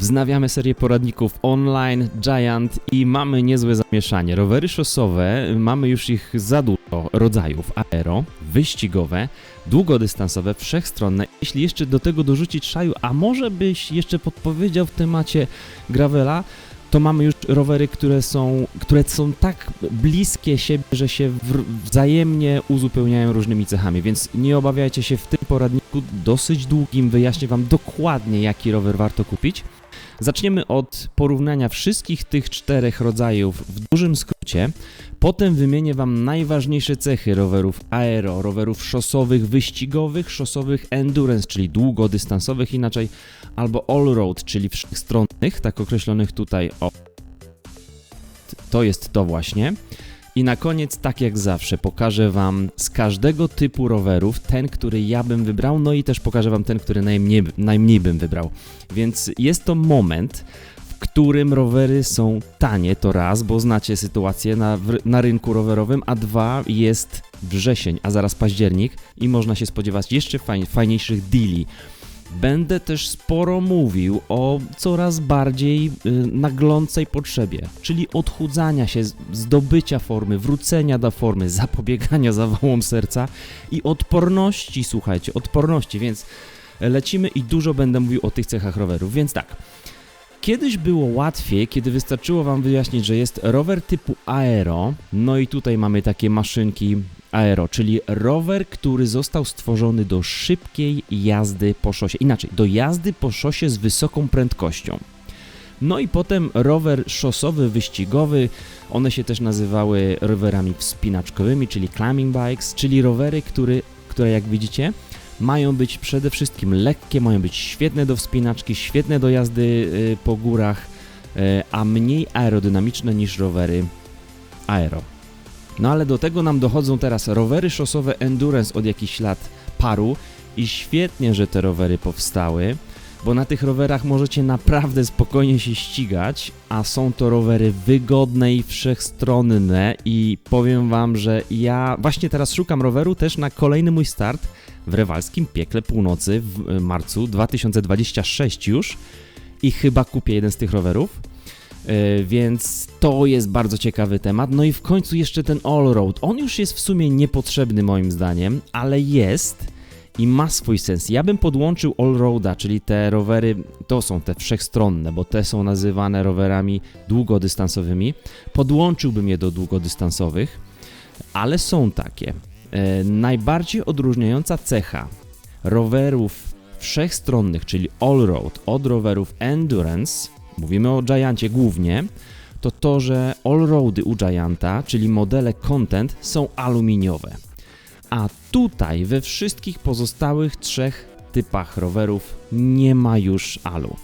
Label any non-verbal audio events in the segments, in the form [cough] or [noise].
Wznawiamy serię poradników online, Giant i mamy niezłe zamieszanie. Rowery szosowe, mamy już ich za dużo rodzajów. Aero, wyścigowe, długodystansowe, wszechstronne. Jeśli jeszcze do tego dorzucić szaju, a może byś jeszcze podpowiedział w temacie gravela, to mamy już rowery, które są, które są tak bliskie siebie, że się wzajemnie uzupełniają różnymi cechami, więc nie obawiajcie się w tym poradniku dosyć długim wyjaśnię Wam dokładnie jaki rower warto kupić. Zaczniemy od porównania wszystkich tych czterech rodzajów w dużym skrócie. Potem wymienię Wam najważniejsze cechy rowerów aero, rowerów szosowych, wyścigowych, szosowych endurance, czyli długodystansowych inaczej, albo all-road, czyli wszechstronnych, tak określonych tutaj. O, to jest to właśnie. I na koniec, tak jak zawsze, pokażę Wam z każdego typu rowerów ten, który ja bym wybrał, no i też pokażę Wam ten, który najmniej, najmniej bym wybrał. Więc jest to moment, w którym rowery są tanie, to raz, bo znacie sytuację na, na rynku rowerowym, a dwa jest wrzesień, a zaraz październik i można się spodziewać jeszcze fajniejszych deali. Będę też sporo mówił o coraz bardziej y, naglącej potrzebie, czyli odchudzania się, zdobycia formy, wrócenia do formy, [laughs] zapobiegania zawałom serca i odporności, słuchajcie, odporności, więc lecimy i dużo będę mówił o tych cechach rowerów, więc tak. Kiedyś było łatwiej, kiedy wystarczyło Wam wyjaśnić, że jest rower typu aero, no i tutaj mamy takie maszynki aero, czyli rower, który został stworzony do szybkiej jazdy po szosie. Inaczej, do jazdy po szosie z wysoką prędkością. No i potem rower szosowy, wyścigowy, one się też nazywały rowerami wspinaczkowymi, czyli climbing bikes, czyli rowery, który, które jak widzicie mają być przede wszystkim lekkie, mają być świetne do wspinaczki, świetne do jazdy y, po górach, y, a mniej aerodynamiczne niż rowery aero. No ale do tego nam dochodzą teraz rowery szosowe Endurance od jakichś lat paru i świetnie, że te rowery powstały, bo na tych rowerach możecie naprawdę spokojnie się ścigać, a są to rowery wygodne i wszechstronne i powiem wam, że ja właśnie teraz szukam roweru też na kolejny mój start w rewalskim piekle północy w marcu 2026 już i chyba kupię jeden z tych rowerów więc to jest bardzo ciekawy temat. No i w końcu jeszcze ten all-road. On już jest w sumie niepotrzebny moim zdaniem, ale jest i ma swój sens. Ja bym podłączył all-roada, czyli te rowery, to są te wszechstronne, bo te są nazywane rowerami długodystansowymi. Podłączyłbym je do długodystansowych, ale są takie. E, najbardziej odróżniająca cecha rowerów wszechstronnych, czyli all-road od rowerów endurance mówimy o Giantie głównie, to to, że allroady u Gianta, czyli modele content są aluminiowe. A tutaj we wszystkich pozostałych trzech typach rowerów nie ma już alu.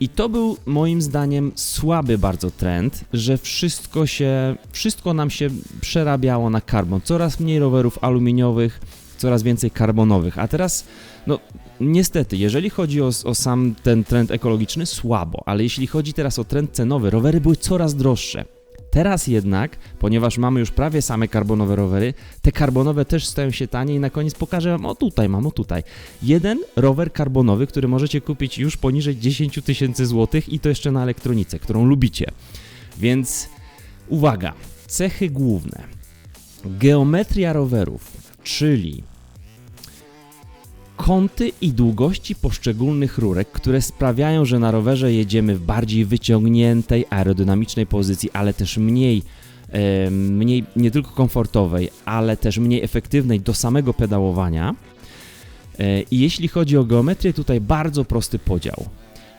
I to był moim zdaniem słaby bardzo trend, że wszystko się, wszystko nam się przerabiało na karbon. Coraz mniej rowerów aluminiowych, coraz więcej karbonowych. A teraz, no niestety, jeżeli chodzi o, o, sam ten trend ekologiczny, słabo, ale jeśli chodzi teraz o trend cenowy, rowery były coraz droższe. Teraz jednak, ponieważ mamy już prawie same karbonowe rowery, te karbonowe też stają się tanie i na koniec pokażę Wam, o tutaj mam, o tutaj. Jeden rower karbonowy, który możecie kupić już poniżej 10 tysięcy złotych i to jeszcze na elektronice, którą lubicie. Więc uwaga, cechy główne. Geometria rowerów, czyli kąty i długości poszczególnych rurek, które sprawiają, że na rowerze jedziemy w bardziej wyciągniętej, aerodynamicznej pozycji, ale też mniej, mniej nie tylko komfortowej, ale też mniej efektywnej do samego pedałowania. E, I jeśli chodzi o geometrię, tutaj bardzo prosty podział.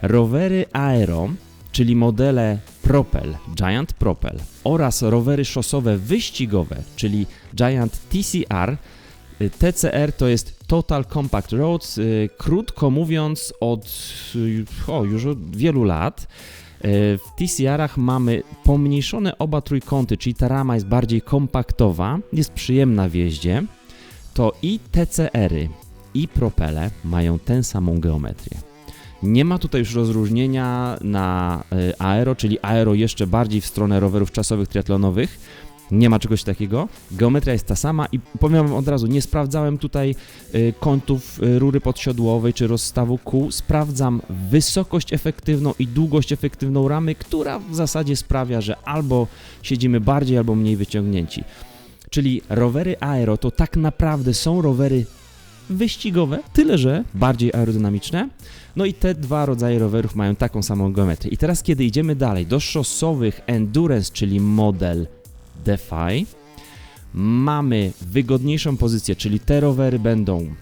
Rowery aero, czyli modele Propel, Giant Propel oraz rowery szosowe wyścigowe, czyli Giant TCR, TCR to jest Total Compact Roads, y, krótko mówiąc od o, już od wielu lat. Y, w TCR-ach mamy pomniejszone oba trójkąty, czyli ta rama jest bardziej kompaktowa, jest przyjemna w jeździe. To i TCR-y, i propele mają tę samą geometrię. Nie ma tutaj już rozróżnienia na y, aero, czyli aero jeszcze bardziej w stronę rowerów czasowych triatlonowych, Nie ma czegoś takiego. Geometria jest ta sama i powiem od razu, nie sprawdzałem tutaj y, kątów y, rury podsiodłowej czy rozstawu kół. Sprawdzam wysokość efektywną i długość efektywną ramy, która w zasadzie sprawia, że albo siedzimy bardziej, albo mniej wyciągnięci. Czyli rowery aero to tak naprawdę są rowery wyścigowe, tyle że bardziej aerodynamiczne. No i te dwa rodzaje rowerów mają taką samą geometrię. I teraz, kiedy idziemy dalej do szosowych endurance, czyli model DeFi, mamy wygodniejszą pozycję, czyli te rowery będą,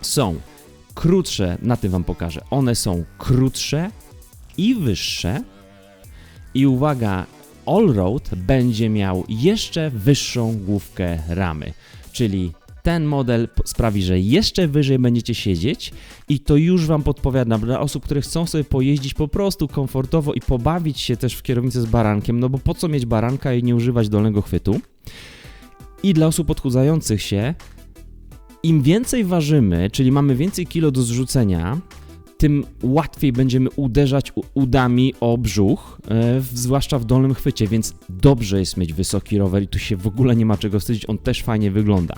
są krótsze, na tym Wam pokażę, one są krótsze i wyższe. I uwaga, Allroad będzie miał jeszcze wyższą główkę ramy, czyli ten model sprawi, że jeszcze wyżej będziecie siedzieć i to już Wam podpowiadam dla osób, które chcą sobie pojeździć po prostu komfortowo i pobawić się też w kierownicy z barankiem, no bo po co mieć baranka i nie używać dolnego chwytu? I dla osób odchudzających się, im więcej ważymy, czyli mamy więcej kilo do zrzucenia, tym łatwiej będziemy uderzać udami o brzuch, e, zwłaszcza w dolnym chwycie, więc dobrze jest mieć wysoki rower i tu się w ogóle nie ma czego wstydzić, on też fajnie wygląda.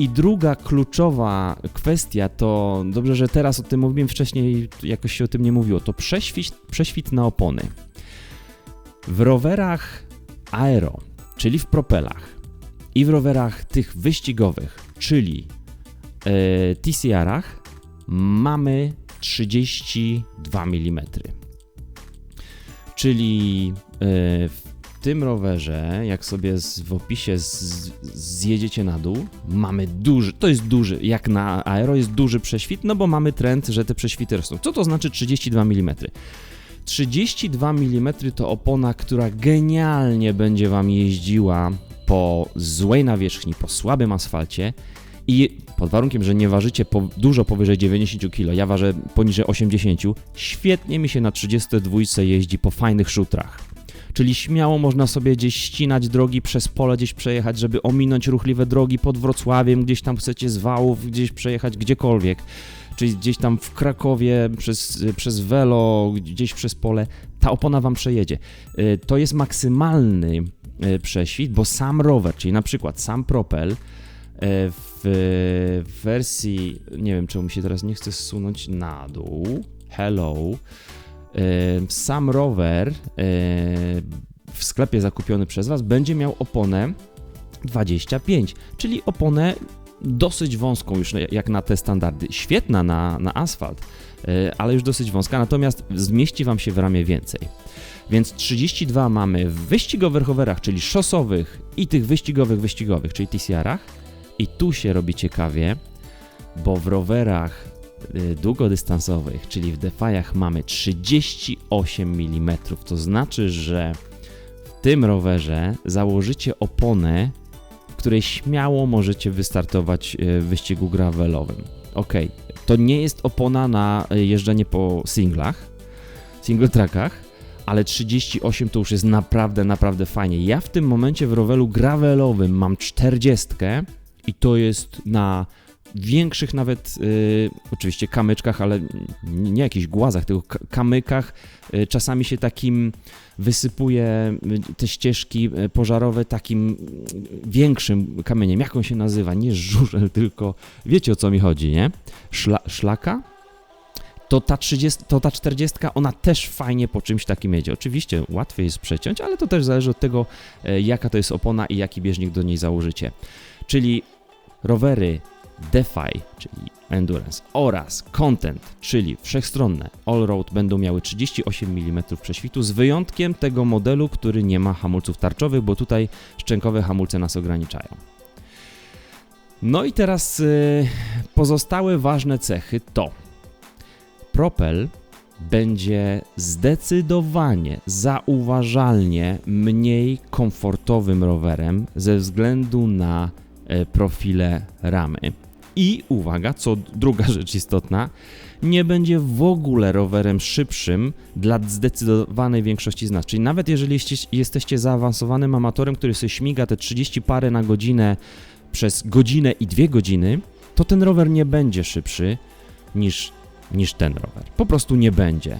I druga kluczowa kwestia to, dobrze, że teraz o tym mówiłem wcześniej, jakoś się o tym nie mówiło, to prześwit, prześwit na opony. W rowerach aero, czyli w propelach i w rowerach tych wyścigowych, czyli e, TCR-ach, mamy 32 mm. Czyli e, w tym rowerze, jak sobie z, w opisie z, zjedziecie na dół, mamy duży, to jest duży, jak na aero jest duży prześwit, no bo mamy trend, że te prześwity rosną. Co to znaczy 32 mm? 32 mm to opona, która genialnie będzie Wam jeździła po złej nawierzchni, po słabym asfalcie i pod warunkiem, że nie ważycie po, dużo powyżej 90 kg, ja ważę poniżej 80, świetnie mi się na 32 jeździ po fajnych szutrach. Czyli śmiało można sobie gdzieś ścinać drogi przez pole, gdzieś przejechać, żeby ominąć ruchliwe drogi pod Wrocławiem, gdzieś tam chcecie z Wałów, gdzieś przejechać gdziekolwiek. Czyli gdzieś tam w Krakowie przez, przez Welo, gdzieś przez pole, ta opona Wam przejedzie. Y, To jest maksymalny y, prześwit, bo sam rower, czyli na przykład sam propel, y, w wersji, nie wiem czemu mi się teraz nie chce zsunąć na dół, hello, sam rower w sklepie zakupiony przez Was będzie miał oponę 25, czyli oponę dosyć wąską już jak na te standardy. Świetna na, na asfalt, y, ale już dosyć wąska, natomiast zmieści Wam się w ramię więcej. Więc 32 mamy w wyścigowych rowerach, czyli szosowych i tych wyścigowych, wyścigowych, czyli TCR-ach. I tu się robi ciekawie, bo w rowerach długodystansowych, czyli w Defiach mamy 38 mm. To znaczy, że w tym rowerze założycie oponę, w której śmiało możecie wystartować y, w wyścigu gravelowym. Ok, to nie jest opona na y, jeżdżenie po singlach, single trackach, ale 38 to już jest naprawdę, naprawdę fajnie. Ja w tym momencie w rowelu gravelowym mam 40 i to jest na większych nawet, y, oczywiście kamyczkach, ale nie, jakichś głazach, tylko kamykach. Y, czasami się takim wysypuje y, te ścieżki y, pożarowe takim y, większym kamieniem. Jak on się nazywa? Nie żurzel, [laughs] tylko wiecie o co mi chodzi, nie? Szla, szlaka? To ta, 30, to ta 40 ona też fajnie po czymś takim jedzie. Oczywiście łatwiej jest przeciąć, ale to też zależy od tego, e, jaka to jest opona i jaki bieżnik do niej założycie. Czyli rowery DeFi, czyli Endurance oraz Content, czyli wszechstronne Allroad będą miały 38 mm prześwitu z wyjątkiem tego modelu, który nie ma hamulców tarczowych, bo tutaj szczękowe hamulce nas ograniczają. No i teraz y, pozostałe ważne cechy to Propel będzie zdecydowanie, zauważalnie mniej komfortowym rowerem ze względu na e, profile ramy. I uwaga, co druga [laughs] rzecz istotna, nie będzie w ogóle rowerem szybszym dla zdecydowanej większości z nas. Czyli nawet jeżeli jesteś- jesteście zaawansowanym amatorem, który sobie śmiga te 30 parę na godzinę przez godzinę i dwie godziny, to ten rower nie będzie szybszy niż, niż ten rower. Po prostu nie będzie.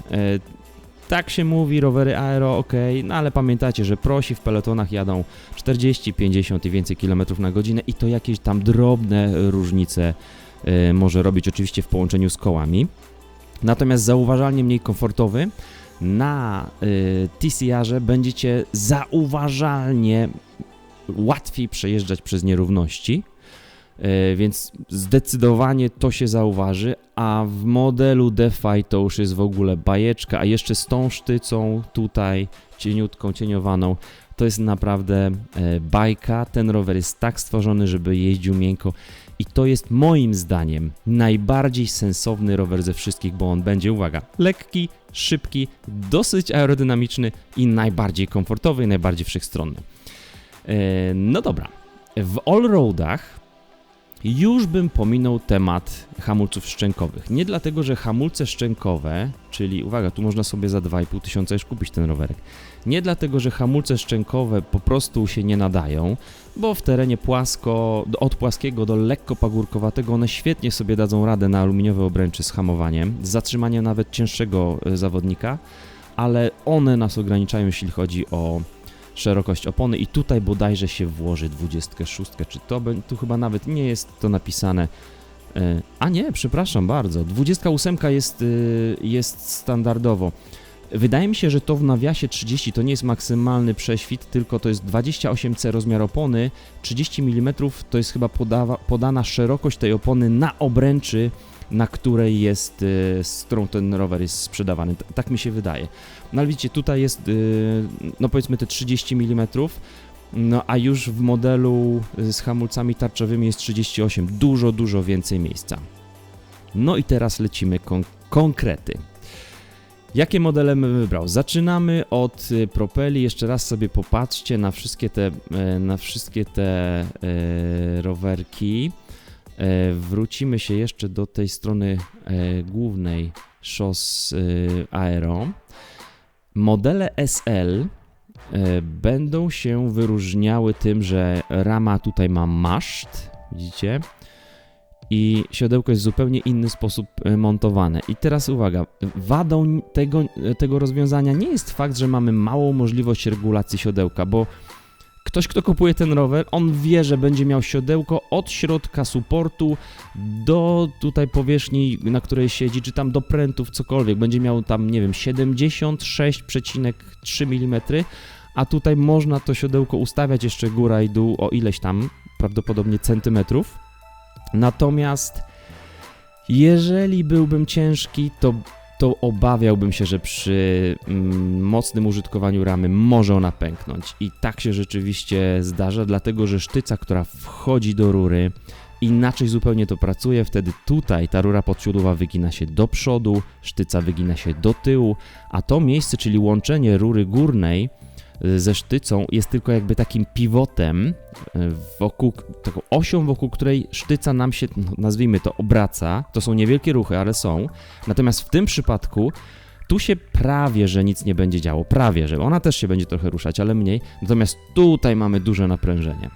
E, tak się mówi, rowery aero, ok, no ale pamiętajcie, że prosi w peletonach jadą 40, 50 i więcej km na godzinę i to jakieś tam drobne różnice y, może robić oczywiście w połączeniu z kołami. Natomiast zauważalnie mniej komfortowy na y, TCR-ze będziecie zauważalnie łatwiej przejeżdżać przez nierówności. E, więc zdecydowanie to się zauważy, a w modelu DeFi to już jest w ogóle bajeczka, a jeszcze z tą sztycą tutaj cieniutką, cieniowaną, to jest naprawdę e, bajka. Ten rower jest tak stworzony, żeby jeździł miękko i to jest moim zdaniem najbardziej sensowny rower ze wszystkich, bo on będzie, uwaga, lekki, szybki, dosyć aerodynamiczny i najbardziej komfortowy i najbardziej wszechstronny. E, no dobra, w allroadach już bym pominął temat hamulców szczękowych. Nie dlatego, że hamulce szczękowe, czyli uwaga, tu można sobie za 2,5 tysiąca już kupić ten rowerek. Nie dlatego, że hamulce szczękowe po prostu się nie nadają, bo w terenie płasko, od płaskiego do lekko pagórkowatego one świetnie sobie dadzą radę na aluminiowe obręczy z hamowaniem, z zatrzymaniem nawet cięższego e, zawodnika, ale one nas ograniczają, jeśli chodzi o szerokość opony i tutaj bodajże się włoży 26, czy to tu chyba nawet nie jest to napisane. E, a nie, przepraszam bardzo, 28 jest, y, jest standardowo. Wydaje mi się, że to w nawiasie 30 to nie jest maksymalny prześwit, tylko to jest 28C rozmiar opony, 30 mm to jest chyba podawa, podana szerokość tej opony na obręczy na której jest, y, z którą ten rower jest sprzedawany. T tak mi się wydaje. No ale widzicie, tutaj jest, y, no powiedzmy te 30 mm, no a już w modelu z hamulcami tarczowymi jest 38, dużo, dużo więcej miejsca. No i teraz lecimy kon konkrety. Jakie modele bym wybrał? Zaczynamy od y, propeli. Jeszcze raz sobie popatrzcie na wszystkie te, na wszystkie te rowerki. E, wrócimy się jeszcze do tej strony e, głównej szos e, Aero. Modele SL będą się wyróżniały tym, że rama tutaj ma maszt, widzicie? I siodełko jest w zupełnie inny sposób montowane. I teraz uwaga, wadą tego, tego rozwiązania nie jest fakt, że mamy małą możliwość regulacji siodełka, bo Ktoś, kto kupuje ten rower, on wie, że będzie miał siodełko od środka suportu do tutaj powierzchni, na której siedzi, czy tam do prętów, cokolwiek. Będzie miał tam, nie wiem, 76,3 mm, a tutaj można to siodełko ustawiać jeszcze góra i dół o ileś tam, prawdopodobnie centymetrów. Natomiast jeżeli byłbym ciężki, to to obawiałbym się, że przy mm, mocnym użytkowaniu ramy może ona pęknąć. I tak się rzeczywiście zdarza, dlatego że sztyca, która wchodzi do rury, inaczej zupełnie to pracuje. Wtedy tutaj ta rura podsiodłowa wygina się do przodu, sztyca wygina się do tyłu, a to miejsce, czyli łączenie rury górnej ze sztycą jest tylko jakby takim pivotem, e, wokół, taką osią, wokół której sztyca nam się, no, nazwijmy to, obraca. To są niewielkie ruchy, ale są. Natomiast w tym przypadku tu się prawie, że nic nie będzie działo. Prawie, że ona też się będzie trochę ruszać, ale mniej. Natomiast tutaj mamy duże naprężenie.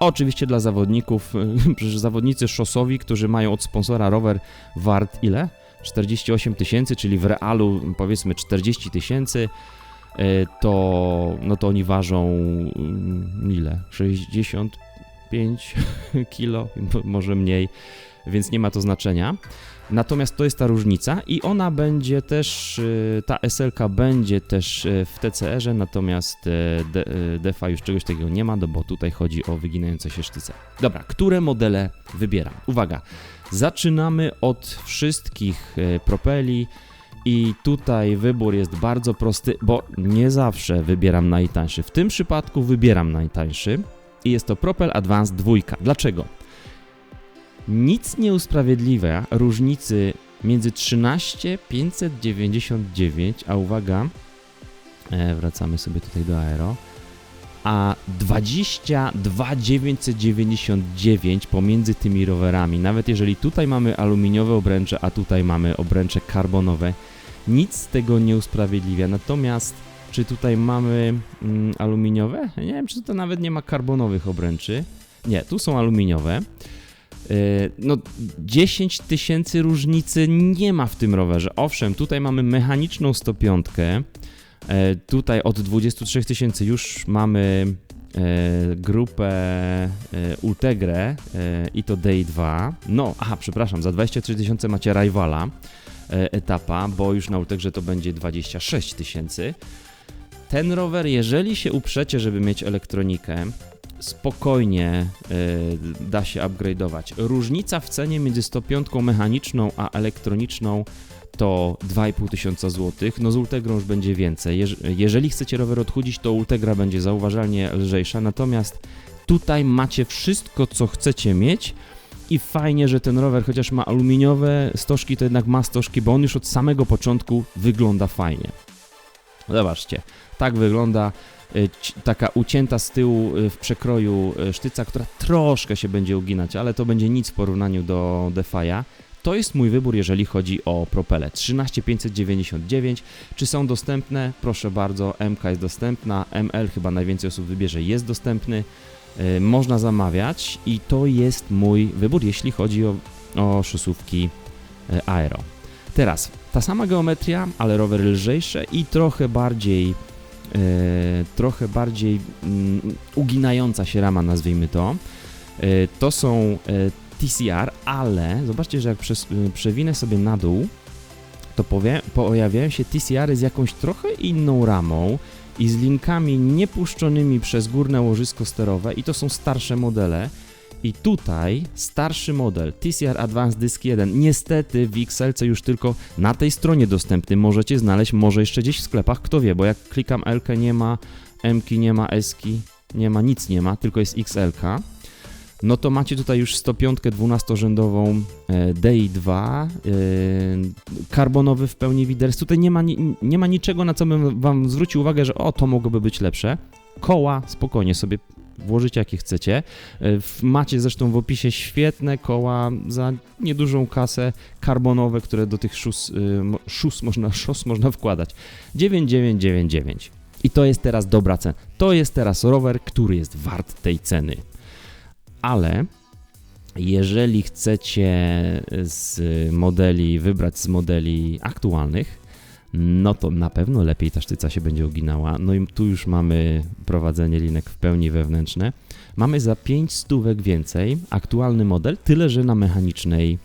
Oczywiście dla zawodników, [laughs] przecież zawodnicy szosowi, którzy mają od sponsora rower wart ile? 48 tysięcy, czyli w realu powiedzmy 40 tysięcy. E, to, no to oni ważą mm, ile? 65 [laughs] kilo, może mniej, więc nie ma to znaczenia. Natomiast to jest ta różnica i ona będzie też, e, ta SLK będzie też e, w TCR-ze, natomiast DEFA już czegoś takiego nie ma, no bo tutaj chodzi o wyginające się sztyce. Dobra, które modele wybieram? Uwaga, zaczynamy od wszystkich propeli, i tutaj wybór jest bardzo prosty, bo nie zawsze wybieram najtańszy. W tym przypadku wybieram najtańszy i jest to Propel Advanced 2. Dlaczego? Nic nie usprawiedliwia różnicy między 13599, a uwaga, e, wracamy sobie tutaj do Aero, a 22999 pomiędzy tymi rowerami. Nawet jeżeli tutaj mamy aluminiowe obręcze, a tutaj mamy obręcze karbonowe, nic tego nie usprawiedliwia. Natomiast czy tutaj mamy mm, aluminiowe? Nie wiem, czy to nawet nie ma karbonowych obręczy. Nie, tu są aluminiowe. Yy, No, 10 tysięcy różnicy nie ma w tym rowerze. Owszem, tutaj mamy mechaniczną 105. e, Tutaj od 23 tysięcy już mamy e, grupę e, Ultegrę e, i to Day 2. No, aha, przepraszam, za 23 tysiące macie Rivala e, etapa, bo już na Ultegrze to będzie 26 tysięcy. Ten rower, jeżeli się uprzecie, żeby mieć elektronikę, spokojnie y, da się upgrade'ować. Różnica w cenie między 105 mechaniczną a elektroniczną to 2,5 tysiąca złotych. No z Ultegrą już będzie więcej. Jeż jeżeli chcecie rower odchudzić, to Ultegra będzie zauważalnie lżejsza, natomiast tutaj macie wszystko, co chcecie mieć. I fajnie, że ten rower, chociaż ma aluminiowe stożki, to jednak ma stożki, bo on już od samego początku wygląda fajnie. Zobaczcie, tak wygląda y, taka ucięta z tyłu y, w przekroju y, sztyca, która troszkę się będzie uginać, ale to będzie nic w porównaniu do Defi'a. To jest mój wybór, jeżeli chodzi o propele. 13599. Czy są dostępne? Proszę bardzo, MK jest dostępna, ML chyba najwięcej osób wybierze, jest dostępny. Y, Można zamawiać i to jest mój wybór, jeśli chodzi o, o szosówki y, aero. Teraz, ta sama geometria, ale rowery lżejsze i trochę bardziej e, trochę bardziej mm, uginająca się rama, nazwijmy to. To są TCR, ale zobaczcie, że jak e, przewinę sobie na dół, to powie, pojawiają się TCR z jakąś trochę inną ramą i z linkami niepuszczonymi przez górne łożysko sterowe i to są starsze modele. I tutaj starszy model TCR Advanced Disk 1, niestety w XLC już tylko na tej stronie dostępny możecie znaleźć, może jeszcze gdzieś w sklepach, kto wie, bo jak klikam L nie ma, M nie ma, S nie ma, nic nie ma, tylko jest XLK. No to macie tutaj już 105 12-rzędową e, DI2, e, karbonowy w pełni widers. Tutaj nie ma, ni- nie ma niczego, na co bym wam zwrócił uwagę, że o, to mogłoby być lepsze. Koła spokojnie sobie włożycie jakie chcecie. E, Macie zresztą w opisie świetne koła za niedużą kasę karbonowe, które do tych szus, y, szus można, [laughs] szos można wkładać. 9999. I to jest teraz dobra cena. To jest teraz rower, który jest wart tej ceny. Ale jeżeli chcecie z modeli wybrać z modeli aktualnych, no to na pewno lepiej ta sztyca się będzie uginała. No i tu już mamy prowadzenie linek w pełni wewnętrzne. Mamy za 5 stówek więcej aktualny model, tyle że na mechanicznej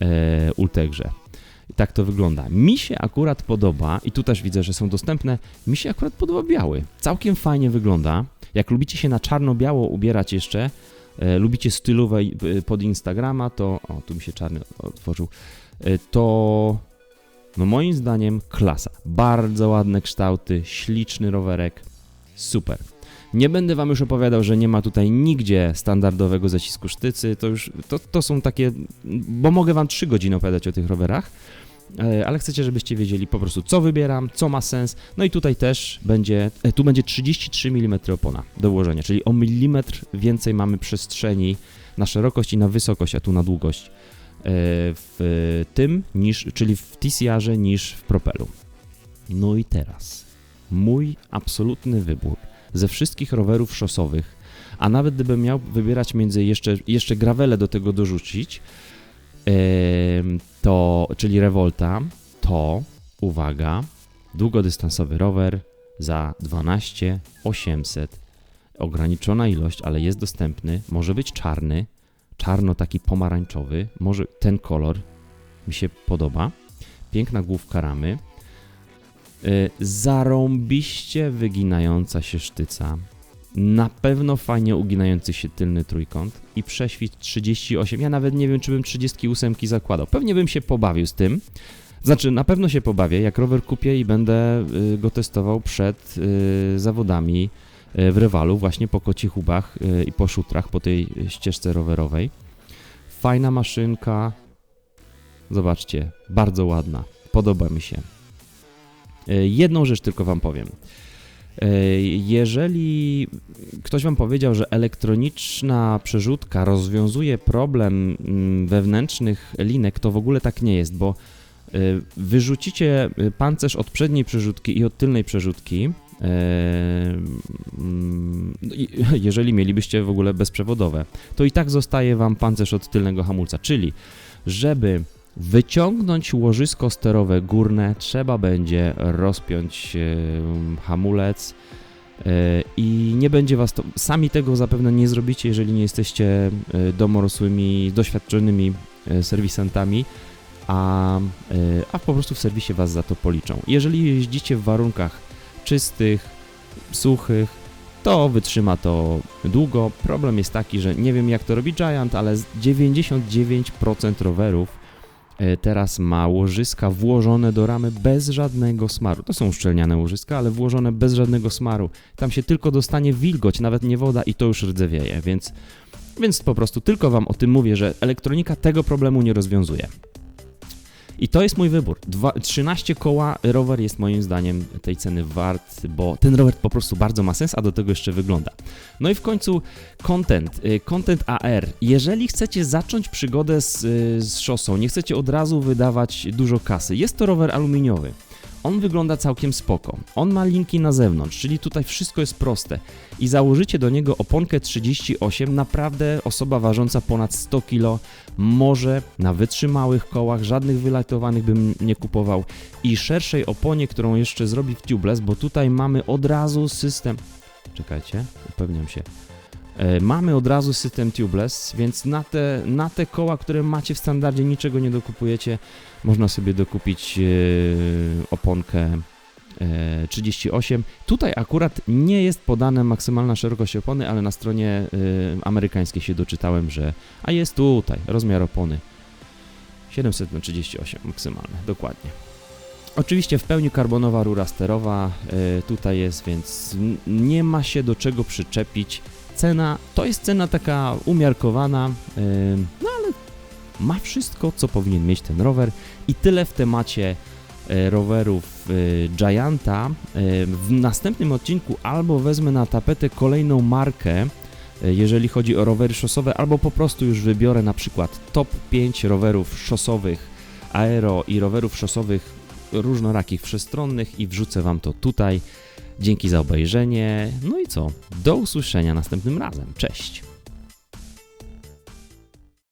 e, Ultegrze. Tak to wygląda. Mi się akurat podoba, i tu też widzę, że są dostępne, mi się akurat podoba biały. Całkiem fajnie wygląda. Jak lubicie się na czarno-biało ubierać jeszcze, lubicie stylowe e, pod Instagrama, to... O, tu mi się czarny otworzył. E, to... No moim zdaniem klasa. Bardzo ładne kształty, śliczny rowerek. Super. Nie będę wam już opowiadał, że nie ma tutaj nigdzie standardowego zacisku sztycy. To już to, to są takie, bo mogę wam 3 godziny opowiadać o tych rowerach, e, ale chcecie, żebyście wiedzieli po prostu, co wybieram, co ma sens. No i tutaj też będzie, e, tu będzie 33 mm opona do włożenia, czyli o milimetr więcej mamy przestrzeni na szerokość i na wysokość, a tu na długość e, w tym, niż, czyli w TCR-ze niż w propelu. No i teraz mój absolutny wybór ze wszystkich rowerów szosowych, a nawet gdybym miał wybierać między jeszcze, jeszcze gravele do tego dorzucić, to, czyli Revolta, to, uwaga, długodystansowy rower za 12 800. Ograniczona ilość, ale jest dostępny. Może być czarny, czarno taki pomarańczowy. Może ten kolor mi się podoba. Piękna główka ramy. Zarąbiście wyginająca się sztyca. Na pewno fajnie uginający się tylny trójkąt i prześwit 38. Ja nawet nie wiem, czy bym 38 zakładał. Pewnie bym się pobawił z tym. Znaczy, na pewno się pobawię, jak rower kupię i będę y, go testował przed y, zawodami y, w Rewalu, właśnie po kocich łbach y, i po szutrach, po tej ścieżce rowerowej. Fajna maszynka. Zobaczcie, bardzo ładna. Podoba mi się. Jedną rzecz tylko Wam powiem. E, Jeżeli ktoś Wam powiedział, że elektroniczna przerzutka rozwiązuje problem mm, wewnętrznych linek, to w ogóle tak nie jest, bo e, wyrzucicie e, pancerz od przedniej przerzutki i od tylnej przerzutki mm, [laughs] jeżeli mielibyście w ogóle bezprzewodowe, to i tak zostaje Wam pancerz od tylnego hamulca, czyli żeby wyciągnąć łożysko sterowe górne, trzeba będzie rozpiąć hamulec e, i nie będzie Was to, sami tego zapewne nie zrobicie, jeżeli nie jesteście e, domorosłymi, doświadczonymi e, serwisantami, a, a po prostu w serwisie Was za to policzą. Jeżeli jeździcie w warunkach czystych, suchych, to wytrzyma to długo. Problem jest taki, że nie wiem jak to robi Giant, ale z 99% rowerów teraz ma łożyska włożone do ramy bez żadnego smaru. To są uszczelniane łożyska, ale włożone bez żadnego smaru. Tam się tylko dostanie wilgoć, nawet nie woda i to już rdzewieje, więc, więc po prostu tylko Wam o tym mówię, że elektronika tego problemu nie rozwiązuje. I to jest mój wybór. Dwa, 13 koła rower jest moim zdaniem tej ceny wart, bo ten rower po prostu bardzo ma sens, a do tego jeszcze wygląda. No i w końcu content, y, content AR. Jeżeli chcecie zacząć przygodę z, y, z szosą, nie chcecie od razu wydawać dużo kasy, jest to rower aluminiowy. On wygląda całkiem spoko. On ma linki na zewnątrz, czyli tutaj wszystko jest proste. I założycie do niego oponkę 38, naprawdę osoba ważąca ponad 100 kg może na wytrzymałych kołach, żadnych wylatowanych bym nie kupował i szerszej oponie, którą jeszcze zrobi w tubeless, bo tutaj mamy od razu system. Czekajcie, upewniam się. E, mamy od razu system tubeless, więc na te, na te koła, które macie w standardzie, niczego nie dokupujecie, można sobie dokupić e, oponkę e, 38. Tutaj akurat nie jest podana maksymalna szerokość opony, ale na stronie e, amerykańskiej się doczytałem, że a jest tutaj rozmiar opony 700 na 38 maksymalne, dokładnie. Oczywiście w pełni karbonowa rura sterowa e, tutaj jest, więc nie ma się do czego przyczepić. Cena to jest cena taka umiarkowana, no ale ma wszystko, co powinien mieć ten rower i tyle w temacie e, rowerów e, Gianta. E, W następnym odcinku albo wezmę na tapetę kolejną markę, e, jeżeli chodzi o rowery szosowe, albo po prostu już wybiorę na przykład top 5 rowerów szosowych aero i rowerów szosowych różnorakich wszechstronnych i wrzucę Wam to tutaj. Dzięki za obejrzenie. No i co? Do usłyszenia następnym razem. Cześć!